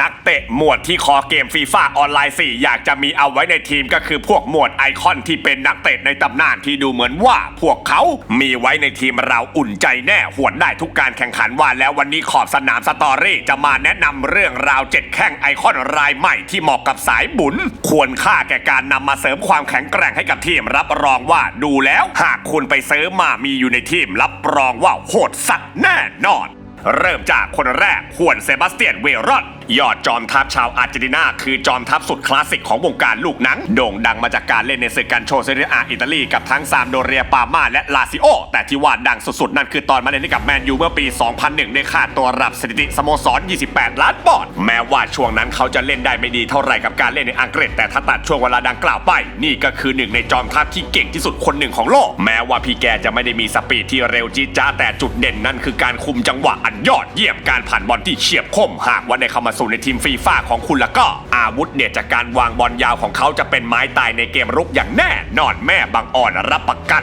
นักเตะหมวดที่คอเกมฟีฟ่าออนไลน์ 4 อยากจะมีเอาไว้ในทีมก็คือพวกหมวดไอคอนที่เป็นนักเตะในตำนานที่ดูเหมือนว่าพวกเขามีไว้ในทีมเราอุ่นใจแน่หวนได้ทุกการแข่งขันว่าแล้ววันนี้ขอบสนามสตอรี่จะมาแนะนำเรื่องราวเจ็ดแข้งไอคอนรายใหม่ที่เหมาะกับสายบุญ ควรค่าแก่การนำมาเสริมความแข็งแกร่งให้กับทีมรับรองว่าดูแล้ว หากคุณไปซื้อมามีอยู่ในทีม รับรองว่าโหดสัตว์แน่นอน เริ่มจากคนแรกฮวนเซบาสเตียนเวรอน ยอดจอมทัพชาวอาร์เจนตินา คือจอมทัพสุดคลาสสิกของวงการลูกหนัง โด่งดังมาจากการเล่นในศึกการโชเซเรียอาอิตาลีกับทั้งซามโดเรียปาม่าและลาซิโอ แต่ที่ว่าดังสุดๆ นั่นคือตอนมาเล่นให้กับแมนยูเมื่อปี 2001 ได้ค่าตัวรับสถิติสโมสร 28 ล้านปอนด์แม้ว่าช่วงนั้นเขาจะเล่นได้ไม่ดีเท่าไหร่กับการเล่นในอังกฤษแต่ถ้าตัดช่วงเวลาดังกล่าวไป นี่ก็คือหนึ่งในจอมทัพที่เก่งที่สุดคนหนึ่งของโลก แม้ว่าพี่แกจะไม่ได้มีสปีดที่เร็วจี๊ดจ้าแต่จุดเด่นนั่นคือการคุมจังหวะอันยอดเยี่ยมการผ่านบอลที่เฉียบคมหากว่าได้เข้ามาสู่ในทีมฟีฟ่าของคุณแล้วก็ อาวุธเนี่ยจากการวางบอลยาวของเขาจะเป็นไม้ตายในเกมรุกอย่างแน่นอนแม่บางอ่อนรับประกัน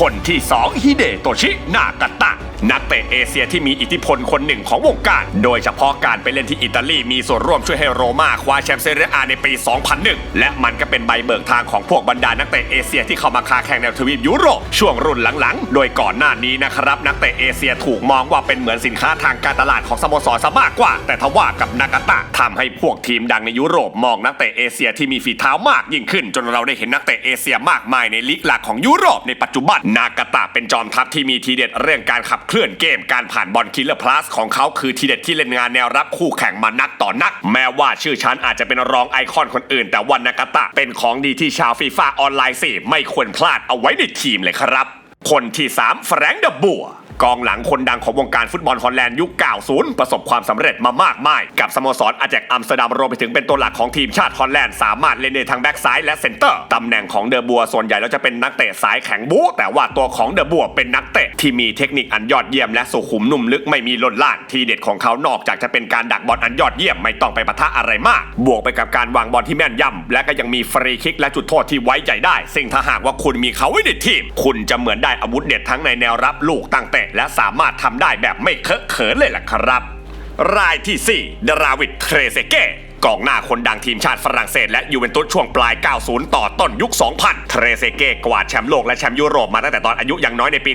คนที่2ฮิเดโตชินากาตะ นักเตะเอเชียที่มีอิทธิพลคนหนึ่งของวงการ โดยเฉพาะการไปเล่นที่อิตาลีมีส่วนร่วมช่วยให้โรม่าคว้าแชมป์เซเรียอาในปี 2001 และมันก็เป็นใบเบิกทางของพวกบรรดานักเตะเอเชียที่เข้ามาค้าแข่งในทวีปยุโรปช่วงรุ่นหลังๆ โดยก่อนหน้านี้นะครับ นักเตะเอเชียถูกมองว่าเป็นเหมือนสินค้าทางการตลาดของสโมสรซะมากกว่า แต่ทว่ากับนากาตะทำให้พวกทีมดังในยุโรปมองนักเตะเอเชียที่มีฝีเท้ามากยิ่งขึ้น จนเราได้เห็นนักเตะเอเชียมากมายในลีกหลักของยุโรปในปัจจุบันนากาตะเป็นจอมทัพที่มีทีเด็ดเรื่องการขับเคลื่อนเกมการผ่านบอลคิลเลอร์พลัสของเขาคือทีเด็ดที่เล่นงานแนวรับคู่แข่งมานักต่อนัก แม้ว่าชื่อชั้นอาจจะเป็นรองไอคอนคนอื่น แต่วันนากาตะเป็นของดีที่ชาวฟีฟ่าออนไลน์สี่ไม่ควรพลาดเอาไว้ในทีมเลยครับ คนที่3แฟรงค์เดอะบัว กองหลังคนดังของวงการฟุตบอลฮอลแลนด์ยุค 90 ประสบความสำเร็จมามากมาย กับสโมสรอาแจกอัมสเตอร์ดัมรวมไปถึงเป็นตัวหลักของทีมชาติฮอลแลนด์สามารถเล่นได้ทั้งแบ็กซ้ายและเซนเตอร์ตำแหน่งของเดอบัวส่วนใหญ่แล้วจะเป็นนักเตะสายแข็งบู๊แต่ว่าตัวของเดอบัวเป็นนักเตะที่มีเทคนิคอันยอดเยี่ยมและสุขุมนุ่มลึกไม่มีหล่นล่านทีเด็ดของเขานอกจากจะเป็นการดักบอลอันยอดเยี่ยมไม่ต้องไปปะทะอะไรมาก บวกไปกับการวางบอลที่แม่นยำและก็ยังมีฟรีคิกและจุดโทษที่ไว้ใจได้ซึ่งถ้าหากว่าคุณมีเขาไว้ในทีม คุณจะเหมือนได้อาวุธเด็ดทั้งในแนวรับลูกตั้งเตะและสามารถทำได้แบบไม่เคอะเขินเลยล่ะครับ รายที่ 4 ดราวิดเทรเซเก้ กองหน้าคนดังทีมชาติฝรั่งเศสและยูเวนตุสช่วงปลาย 90 ต่อต้นยุค 2000 เทรเซเก้กวาดแชมป์โลกและแชมป์ยุโรปมาตั้งแต่ตอนอายุยังน้อยในปี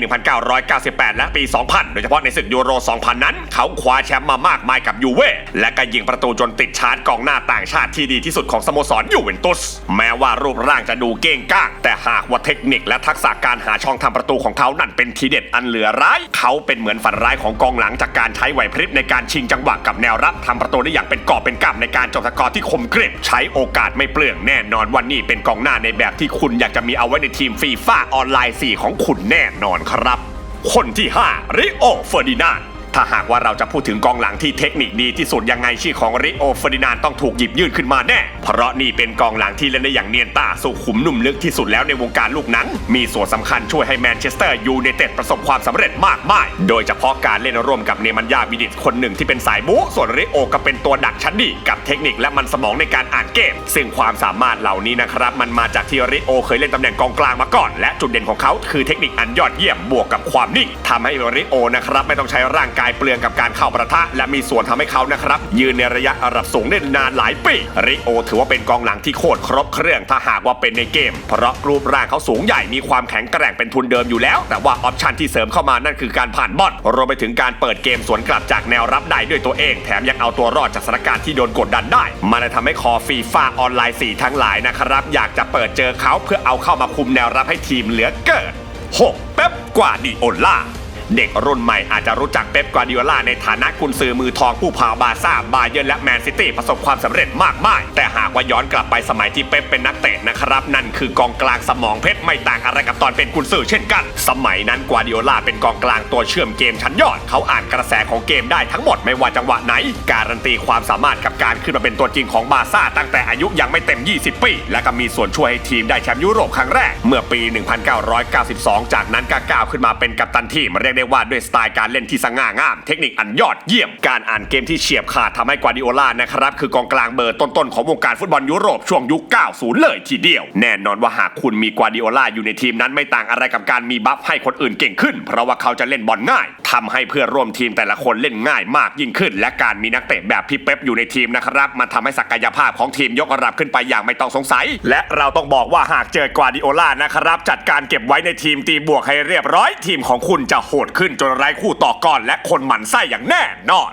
1998 และปี 2000 โดยเฉพาะในศึกยูโร 2000 นั้น เขาคว้าแชมป์มามากมายกับยูเว่และก็ยิงประตูจนติดชาร์จกองหน้าต่างชาติที่ดีที่สุดของสโมสรยูเวนตุสแม้ว่ารูปร่างจะดูเก้งก้าง แต่หากว่าเทคนิคและทักษะการหาช่องทำประตูของเขานั่นเป็นทีเด็ดอันเหลือร้าย เขาเป็นเหมือนฝันร้ายของกองหลังจากการใช้ไหวพริบในการชิงจังหวะกับแนวรับทำประตูได้อย่างเป็นกอบเป็นกำในการจบสกอร์ที่คมกริบใช้โอกาสไม่เปลืองแน่นอนวันนี้เป็นกองหน้าในแบบที่คุณอยากจะมีเอาไว้ในทีมฟีฟ่าออนไลน์ 4 ของคุณแน่นอนครับ คนที่ 5 ริโอเฟอร์ดินาน ถ้าหากว่าเราจะพูดถึงกองหลังที่เทคนิคดีที่สุดยังไงชื่อของริโอเฟอร์ดินานต้องถูกหยิบยื่นขึ้นมาแน่ เพราะนี่เป็นกองหลังที่เล่นได้อย่างเนียนตาสุขุมนุ่มลึกที่สุดแล้วในวงการลูกหนัง มีส่วนสำคัญช่วยให้แมนเชสเตอร์ยูไนเต็ดประสบความสำเร็จมากมายโดยเฉพาะการเล่นร่วมกับเนมันยาวิดิตคนหนึ่งที่เป็นสายบู๊ส่วนริโอก็เป็นตัวดักชั้นดีกับเทคนิคและมันสมองในการอ่านเกม ซึ่งความสามารถเหล่านี้นะครับมันมาจากที่ริโอเคยเล่นตำแหน่งกองกลางมาก่อน และจุดเด่นของเขาคือเทคนิคอันยอดเยี่ยมบวกกับความนิ่งทำให้ริโอนะครับไม่ต้องใช้ร่างกายายเปลืองกับการเข้าประทะ และมีส่วนทำให้เขานะครับ ยืนในระยะระดับสูงได้นานหลายปีริโอถือว่าเป็นกองหลังที่โคตรครบเครื่องถ้าหากว่าเป็นในเกม เพราะรูปร่างเขาสูงใหญ่มีความแข็งแกร่งเป็นทุนเดิมอยู่แล้ว แต่ว่าออปชันที่เสริมเข้ามานั่นคือการผ่านบอลรวมไปถึงการเปิดเกมสวนกลับจากแนวรับได้ด้วยตัวเอง แถมยังเอาตัวรอดจากสถานการณ์ที่โดนกดดันได้ มันเลยทำให้คอฟีฟ่าออนไลน์4ทั้งหลายนะครับ อยากจะเปิดเจอเขาเพื่อเอาเข้ามาคุมแนวรับให้ทีมเหลือเกิน 6. เป๊ปกว่าดิโอล่า เด็กรุ่นใหม่อาจจะรู้จักเป๊ปกวาดิโอลาในฐานะกุนซือมือทองผู้พาบาซ่าบาเยิร์นและแมนซิตี้ประสบความสำเร็จมากมายแต่หากว่าย้อนกลับไปสมัยที่เป๊ปเป็นนักเตะนะครับ นั่นคือกองกลางสมองเพชรไม่ต่างอะไรกับตอนเป็นกุนซือเช่นกัน สมัยนั้นกวาดิโอลาเป็นกองกลางตัวเชื่อมเกมชั้นยอด เขาอ่านกระแสของเกมได้ทั้งหมดไม่ว่าจังหวะไหน การันตีความสามารถกับการขึ้นมาเป็นตัวจริงของบาซ่าตั้งแต่อายุยังไม่เต็ม 20 ปี และก็มีส่วนช่วยให้ทีมได้แชมป์ยุโรปครั้งแรกเมื่อปี 1992 จากนั้นก็ก้าวขึ้นมาเป็นกัปตันทีมเรียกได้ได้ว่าด้วยสไตล์การเล่นที่สง่างาม เทคนิคอันยอดเยี่ยม การอ่านเกมที่เฉียบขาดทำให้กวาดิโอลานะครับ คือกองกลางเบอร์ต้นๆ ของวงการฟุตบอลยุโรปช่วงยุค 90 เลยทีเดียว แน่นอนว่าหากคุณมีกวาดิโอลาอยู่ในทีมนั้นไม่ต่างอะไรกับการมีบัฟให้คนอื่นเก่งขึ้น เพราะว่าเขาจะเล่นบอลง่ายทำให้เพื่อนร่วมทีมแต่ละคนเล่นง่ายมากยิ่งขึ้น และการมีนักเตะแบบพี่เป๊ปอยู่ในทีมนะครับมันทำให้ศักยภาพของทีมยกระดับขึ้นไปอย่างไม่ต้องสงสัย และเราต้องบอกว่าหากเจอกวาดิโอลานะครับจัดการเก็บไว้ในทีมตีบวกให้เรียบร้อย ทีมของคุณจะโหดดขึ้นจนไร้คู่ต่อกรและคนหมั่นไส้อย่างแน่นอน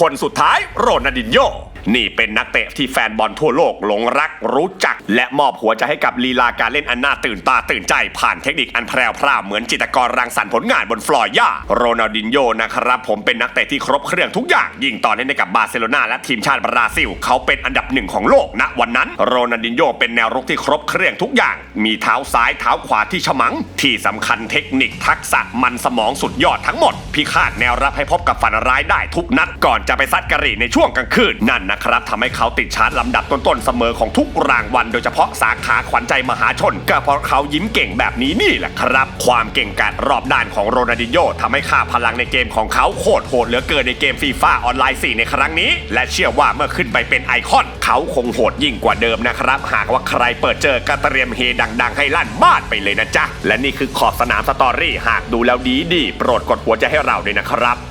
คนสุดท้ายโรนัลดินโญ่ นี่เป็นนักเตะที่แฟนบอลทั่วโลกหลงรักรู้จัก และมอบหัวใจให้กับลีลาการเล่นอันน่าตื่นตาตื่นใจผ่านเทคนิคอันแพรวพราวเหมือนจิตรกรรังสรรค์ผลงานบนฟลอร์ย่าโรนัลดินโญ่นะครับผมเป็นนักเตะที่ครบเครื่องทุกอย่าง ยิงตอนเล่นกับบาร์เซโลนาและทีมชาติบราซิล เขาเป็นอันดับหนึ่งของโลกณวันนั้น โรนัลดินโญ่เป็นแนวรุกที่ครบเครื่องทุกอย่าง มีเท้าซ้ายเท้าขวาที่ฉมัง ที่สำคัญเทคนิคทักษะมันสมองสุดยอดทั้งหมด พิฆาตแนวรับให้พบกับฝันร้ายได้ทุกนัดก่อนจะไปซัดกะหรี่ในช่วงกลางคืนนั่นนะครับทำให้เขาติดชาร์ตลำดับต้นๆเสมอของทุกรางวัล โดยเฉพาะสาขาขวัญใจมหาชน ก็เพราะเขายิ้มเก่งแบบนี้นี่แหละครับ ความเก่งกาจรอบด้านของโรนัลดินโญ่ทำให้ค่าพลังในเกมของเขาโคตรโหดเหลือเกินในเกมฟีฟ่าออนไลน์ 4 ในครั้งนี้ และเชื่อว่าเมื่อขึ้นไปเป็นไอคอน เขาคงโหดยิ่งกว่าเดิมนะครับ หากว่าใครเปิดเจอก็เตรียมเฮดัง ๆ ให้ลั่นบ้านไปเลยนะจ๊ะและนี่คือขอบสนามสตอรี่หากดูแล้วดีดีโปรดกดหัวใจให้เราด้วยนะครับ